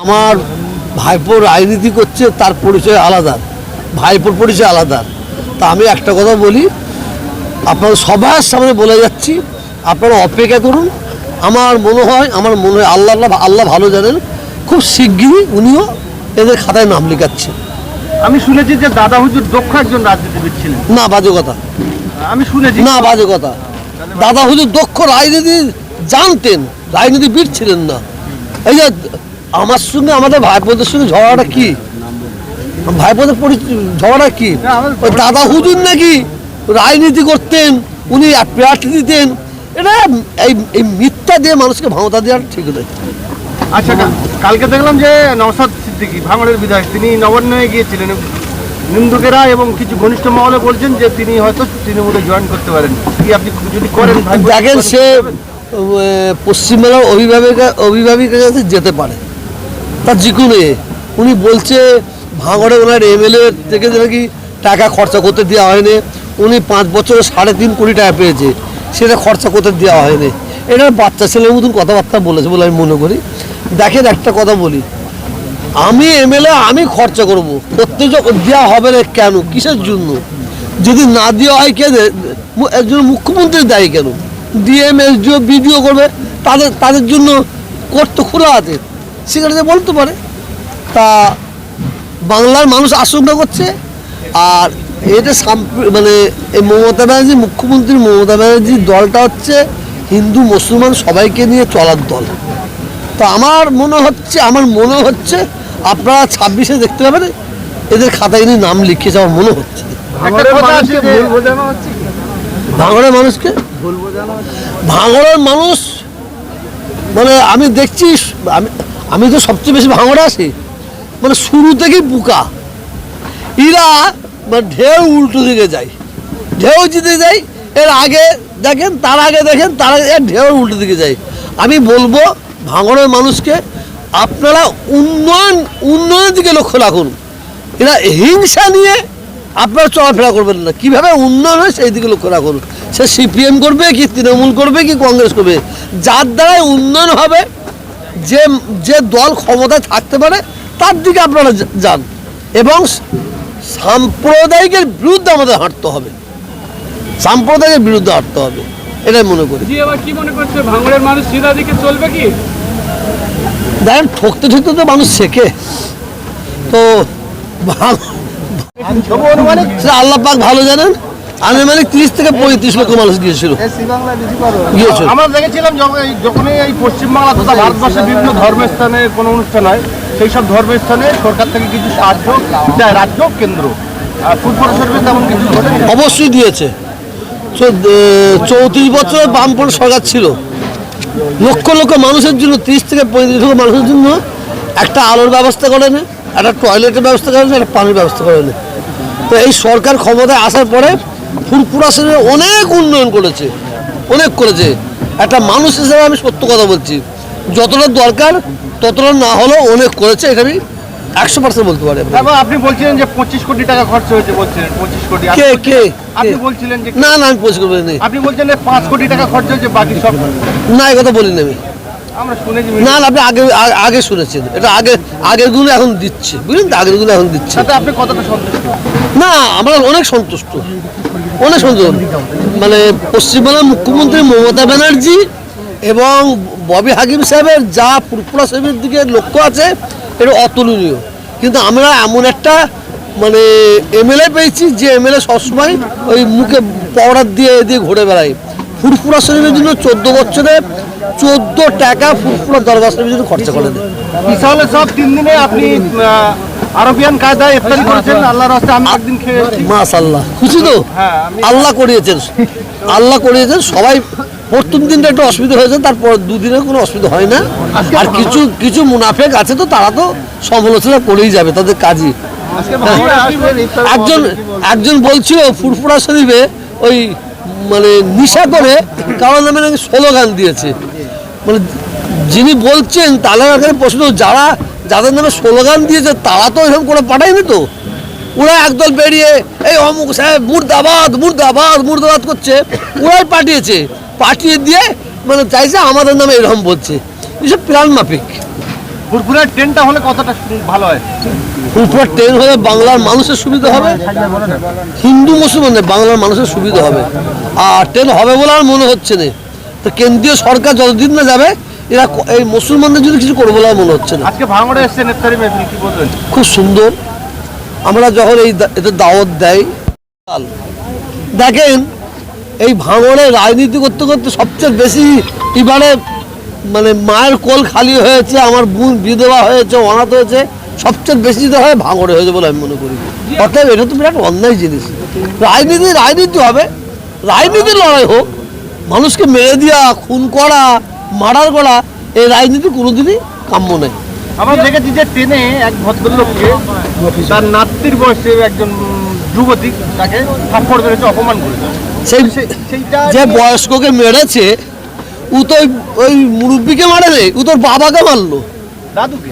আমার ভাইপো রাজনীতি করছে তার পরিচয় আলাদা। ভাইপোর পরিচয় আলাদা। তা আমি একটা কথা বলি আপনারা সবার সামনে বলে যাচ্ছি আপনারা অপেক্ষা করুন। আমার মনে হয় আমার মনে হয় আল্লাহ আল্লাহ ভালো জানেন খুব শিগগিরই উনিও এদের খাতায় নাম লেখাচ্ছে আমি শুনেছি যে দাদা হুজুর দক্ষ একজন রাজনীতিবিদ ছিলেন। না বাজে কথা। আমি শুনেছি। না বাজে কথা। দাদা হুজুর দক্ষ রাজনীতি জানতেন রাজনীতিবিদ ছিলেন না। এই যে আমার সঙ্গে আমাদের ভাইপোদের সঙ্গে ঝগড়াটা কি? ভাইপোদের ঝগড়া কি? ওই দাদা হুজুর নাকি? রাজনীতি করতেন উনি প্রার্থী দিতেন। এটা এই এই মিথ্যা দিয়ে মানুষকে ভাঙতা দেওয়ার ঠিক নয়। আচ্ছা কালকে দেখলাম যে নওসাদ সিদ্দিকি ভাঙড়ের বিধায়ক তিনি নবান্নয়ে গিয়েছিলেন। নিন্দুকেরা এবং কিছু ঘনিষ্ঠ মহলে বলছেন যে তিনি হয়তো তৃণমূলে জয়েন করতে পারেন। কি আপনি যদি করেন দেখেন সে আহ, পশ্চিমবাংলার অভিভাবিকা অভিভাবিকের কাছে যেতে পারে। তার যে কোনো উনি বলছে, ভাঙড়ে ওনার এমএলএ থেকে নাকি টাকা খরচা করতে দেওয়া হয়নি। উনি পাঁচ বছরে সাড়ে তিন কোটি টাকা পেয়েছে, সেটা খরচা করতে দেওয়া হয়নি। এটা বাচ্চা ছেলের মতন কথাবার্তা বলেছে বলে আমি মনে করি। দেখেন একটা কথা বলি, আমি এমএলএ আমি খরচা করব। করতে দেওয়া হবে না কেন? কিসের জন্য? যদি না দেওয়া হয় কে একজন মুখ্যমন্ত্রী দায়ী কেন? ডিএম এসডিও বিডিও করবে, তাদের তাদের জন্য কোর্ট খোলা আছে। সেখানে যে বলতে পারে। তা বাংলার মানুষ আশঙ্কা করছে। আর এটা মানে এই মমতা ব্যানার্জি মুখ্যমন্ত্রী মমতা ব্যানার্জির দলটা হচ্ছে হিন্দু মুসলমান সবাইকে নিয়ে চলার দল। তো আমার মনে হচ্ছে আমার মনে হচ্ছে আপনারা ছাব্বিশে দেখতে পাবেন এদের খাতায় নিয়ে নাম লিখিয়েছে আমার মনে হচ্ছে। ভাঙড়ের মানুষকে ভাঙড়ের মানুষ মানে আমি দেখছি আমি আমি তো সবচেয়ে বেশি ভাঙড়ে আছি মানে শুরু থেকেই বুকা। এরা মানে ঢেউ উল্টো দিকে যায়। ঢেউ জিতে যায়, এর আগে দেখেন, তার আগে দেখেন, তার আগে ঢেউ উল্টো দিকে যায়। আমি বলব, ভাঙড়ের মানুষকে আপনারা উন্নয়ন, উন্নয়নের দিকে লক্ষ্য রাখুন। এরা হিংসা নিয়ে আপনারা চলাফেরা করবেন না। কীভাবে উন্নয়ন হয় সেই দিকে লক্ষ্য রাখুন। সে সিপিএম করবে কি তৃণমূল করবে কি কংগ্রেস করবে? যার দ্বারাই উন্নয়ন হবে যে যে দল ক্ষমতায় থাকতে পারে তার দিকে আপনারা যান। এবং সাম্প্রদায়িকের বিরুদ্ধে আমাদের হাঁটতে হবে। সাম্প্রদায়িকের বিরুদ্ধে হাঁটতে হবে। এটাই মনে করি। জি এবার কি মনে করছে? ভাঙড়ের মানুষ সিধা দিকে চলবে কি? দেখেন ঠকতে ঠকতে তো মানুষ শেখে। তো আল্লাহ পাক ভালো জানেন। আনুমানিক ত্রিশ থেকে পঁয়ত্রিশ লক্ষ মানুষ গিয়েছিল। গিয়েছিল। আমরা দেখেছিলাম যখন- যখনই এই পশ্চিমবাংলা তথা ভারতবর্ষের বিভিন্ন ধর্মস্থানে কোনো অনুষ্ঠান হয় সেই সব ধর্মস্থানে সরকার থেকে কিছু সাহায্য দেয় রাজ্য কেন্দ্র। আর ফুটবল সর্ভিস তেমন কিছু অবশ্যই দিয়েছে। চৌত্রিশ বছর বামপন্থ সরকার ছিল। লক্ষ লক্ষ মানুষের জন্য তিরিশ থেকে পঁয়ত্রিশ লক্ষ মানুষের জন্য একটা আলোর ব্যবস্থা করেন একটা টয়লেটের ব্যবস্থা করে করেন একটা পানির ব্যবস্থা করে করেন। তো এই সরকার ক্ষমতায় আসার পরে ফুরপুরা শহরে অনেক উন্নয়ন করেছে অনেক করেছে। একটা মানুষ হিসেবে আমি সত্য কথা বলছি যতটা দরকার ততটা না হলেও অনেক করেছে এখানে একশো পার্সেন্ট বলতে পারি আপনি বলছিলেন যে পঁচিশ কোটি টাকা খরচ হয়েছে বলছিলেন পঁচিশ কোটি। কে কে আপনি বলছিলেন যে না না আমি বলি নি আপনি বলছেন যে পাঁচ কোটি টাকা খরচ হয়েছে বাকি সব না এই কথা বলিনি আমি। না না আপনি আগে আগে শুনেছেন। এটা আগে এখন দিচ্ছে। বুঝলেন তো? আগেরগুলো এখন দিচ্ছে। আপনি কতটা সন্তুষ্ট? না আমরা অনেক সন্তুষ্ট। অনেক সন্তুষ্ট। মানে পশ্চিমবাংলার মুখ্যমন্ত্রী মমতা ব্যানার্জি এবং ববি হাকিম সাহেবের যা ফুরফুরা সাহেবের দিকে লক্ষ্য আছে এটা অতুলনীয়। কিন্তু আমরা এমন একটা মানে এমএলএ পেয়েছি যে এমএলএ সবসময় ওই মুখে পাউডার দিয়ে দিয়ে ঘুরে বেড়ায় ফুরফুরা শরীফের জন্য চোদ্দ বছরে চোদ্দ টাকা ফুরফুরা দরবার শরীফের জন্য খরচা করে দেয় বিশালে সব তিন দিনে আপনি আরবিয়ান ইফতারি করেছেন আল্লাহর রাস্তায় আমি একদিন খেয়ে এসেছি। খুশি তো? হ্যাঁ, আল্লাহ করিয়েছেন। আল্লাহ করিয়েছেন। সবাই প্রথম দিনটা একটু অসুবিধা হয়েছে তারপর দুদিনে কোনো অসুবিধা হয় না। আর কিছু কিছু মুনাফেক আছে তো তারা তো সমালোচনা করেই যাবে তাদের কাজই। একজন একজন বলছিল ফুরফুরা শরীফে ওই মানে নিশা করে কারণ নামে নাকি স্লোগান দিয়েছে। মানে যিনি বলছেন তাহলে এখানে প্রশ্ন, যারা, যাদের নামে স্লোগান দিয়েছে, তারা তো এরকম করে পাঠায়নি তো? ওরা একদল বেরিয়ে এই অমুক সাহেব মুর্দাবাদ মুর্দাবাদ মুর্দাবাদ করছে, ওরাই পাঠিয়েছে। পাঠিয়ে দিয়ে মানে চাইছে আমাদের নামে এরকম বলছে। এসব প্ল্যান মাফিক ফুরফুরের ট্রেনটা হলে কতটা ভালো হয়? ফুটপাথ ট্রেন হলে বাংলার মানুষের সুবিধা হবে। হিন্দু মুসলমানের বাংলার মানুষের সুবিধা হবে। আর ট্রেন হবে বলে আর মনে হচ্ছে না। তো কেন্দ্রীয় সরকার যতদিন না যাবে এরা এই মুসলমানদের জন্য কিছু করবে বলে মনে হচ্ছে না। আজকে ভাঙড়ে এসছে নেতারি মেহফিল কি বলবেন খুব সুন্দর। আমরা যখন এই এতে দাওয়াত দেয় দেখেন এই ভাঙড়ে রাজনীতি করতে করতে সবচেয়ে বেশি এবারে মানে মায়ের কোল খালি হয়েছে আমার বোন বিধবা হয়েছে অনাথ হয়েছে সবচেয়ে বেশি তো হয় ভাঙড়ে হয়েছে বলে আমি মনে করি। অর্থাৎ এটা তো বিরাট অন্যায় জিনিস। রাজনীতি রাজনীতি হবে। রাজনীতির লড়াই হোক মানুষকে মেরে দেওয়া খুন করা মার্ডার করা এই রাজনীতি কোনোদিনই কাম্য নেই আমরা দেখেছি যে ট্রেনে এক ভদ্রলোককে তার নাতির বয়সে একজন যুবতী তাকে থাপ্পড় মেরেছে অপমান করেছে। সেই সেইটা যে বয়স্ককে মেরেছে ও তো ওই- মুরব্বীকে মারেনি ও তোর বাবাকে মারলো। দাদুকে?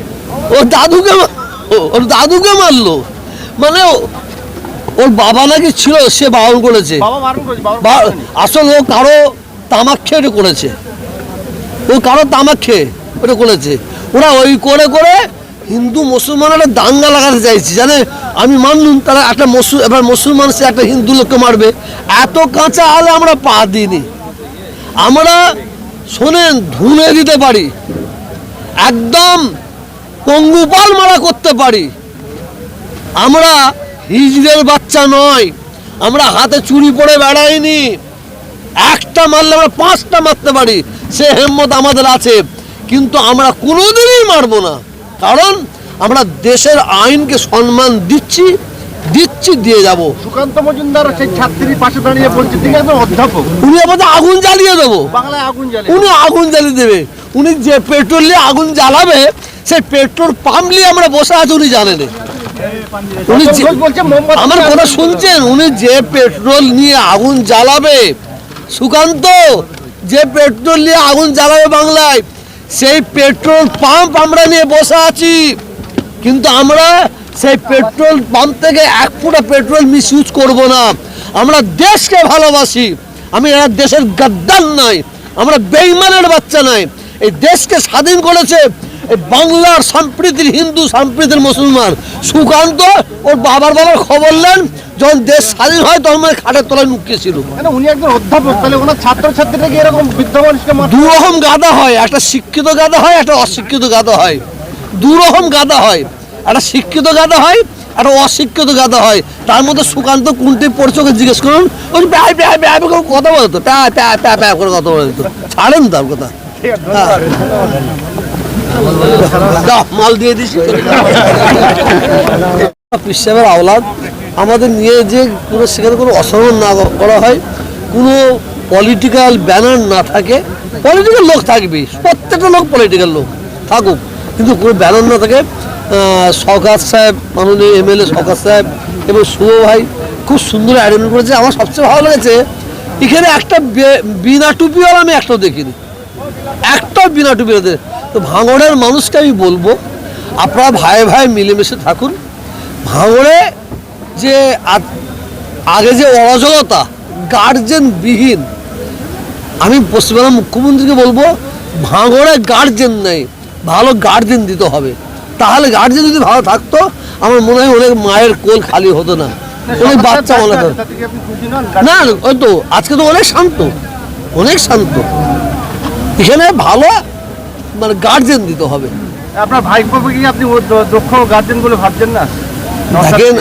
ওর দাদুকে ও- ওর দাদুকে মারলো। মানে ও- ওর বাবা নাকি ছিল সে বারণ করেছে। আসলে ও কারও তামাক খেয়ে এটা করেছে। ও কারও তামাক খেয়ে ওটা করেছে। ওরা ওই করে করে হিন্দু মুসলমানের দাঙ্গা লাগাতে চাইছে জানে? আমি মানলুম তারা একটা মুসল এবার মুসলমান সে একটা হিন্দু লোককে মারবে। এত কাঁচা হলে আমরা পা দিইনি। আমরা শোনেন, ধুনে দিতে পারি। একদম পঙ্গুপাল মারা করতে পারি। আমরা হিজড়ের বাচ্চা নয়, আমরা হাতে চুরি পরে বেড়াইনি। একটা মারলে আমরা পাঁচটা মারতে পারি, সে হেম্মত আমাদের আছে। কিন্তু আমরা কোনোদিনই মারবো না। কারণ আমরা দেশের আইনকে সম্মান দিচ্ছি দিচ্ছি দিয়ে যাব। সুকান্ত মজুমদার সেই ছাত্রীর পাশে দাঁড়িয়ে বলছে তিনি একজন অধ্যাপক। উনি আমাদের আগুন জ্বালিয়ে দেবো। বাংলায় আগুন জ্বালে উনি আগুন জ্বালিয়ে দেবে। উনি যে পেট্রোল নিয়ে আগুন জ্বালাবে সেই পেট্রোল পাম্প নিয়ে আমরা বসে আছি উনি জানেন। উনি আমার কথা শুনছেন? উনি যে পেট্রোল নিয়ে আগুন জ্বালাবে সুকান্ত যে পেট্রোল নিয়ে আগুন জ্বালাবে বাংলায় সেই পেট্রোল পাম্প আমরা নিয়ে বসে আছি। কিন্তু আমরা সেই পেট্রোল পাম্প থেকে এক ফুটা পেট্রোল মিস ইউজ করব না। আমরা দেশকে ভালোবাসি। আমি এরা দেশের গাদ্দার নাই। আমরা বেইমানের বাচ্চা নাই। এই দেশকে স্বাধীন করেছে এই বাংলার সম্প্রীতির হিন্দু সম্প্রীতির মুসলমান। সুকান্ত ওর বাবার বাবার খবর নেন। যখন দেশ স্বাধীন হয় তখন মানে খাটের তলায় নুকিয়েছিল উনি একজন অধ্যাপক। তাহলে ওনার ছাত্রছাত্রীরা কি এরকম বৃদ্ধ মানুষকে মারতে দু রকম গাদা হয়। একটা শিক্ষিত গাদা হয় একটা অশিক্ষিত গাদা হয়। দু রকম গাদা হয়। একটা শিক্ষিত গাদা হয় একটা অশিক্ষিত গাদা হয়। তার মধ্যে সুকান্ত কোনটি ওকে জিজ্ঞেস করুন। ওই প্যায় প্যায় প্যায় করে কথা বলতো প্যায় প্যায় প্যায় প্যায় করে কথা বলতো ছাড়েন তার কথা। দাও, মাল দিয়ে দিছি পিসাবের আওলাদ আমাদের নিয়ে যে কোনো সেখানে কোনো অসম্মান না করা হয় কোনো পলিটিক্যাল ব্যানার না থাকে পলিটিক্যাল লোক থাকবে প্রত্যেকটা লোক পলিটিক্যাল লোক থাকুক কিন্তু কোনো ব্যানার না থাকে। সরকার সাহেব, মাননীয় এমএলএ সরকার সাহেব এবং শুভ ভাই খুব সুন্দর অ্যারেঞ্জ করেছে। আমার সবচেয়ে ভালো লেগেছে, এখানে একটা বিনা টুপিওয়ালা আমি একটাও দেখিনি। একটা বিনা টুপিতে তো ভাঙড়ের মানুষকে আমি বলব, আপনারা ভাই ভাই মিলেমিশে থাকুন। ভাঙড়ে যে আগে যে অরাজকতা গার্জেনবিহীন আমি পশ্চিমবঙ্গের মুখ্যমন্ত্রীকে বলব, ভাঙড়ে গার্জেন নেই, ভালো গার্জেন দিতে হবে। তাহলে গার্জেন যদি ভালো থাকতো আমার মনে হয় অনেক মায়ের কোল খালি হতো না। অনেক বাচ্চা মনে হতো তাতে কি আপনি খুশি নন? না ওই তো আজকে তো অনেক শান্ত অনেক শান্ত। এখানে ভালো মানে গার্জেন দিতে হবে। আপনার ভাই কি আপনি দক্ষ গার্জেন বলে ভাবছেন না? দেখেন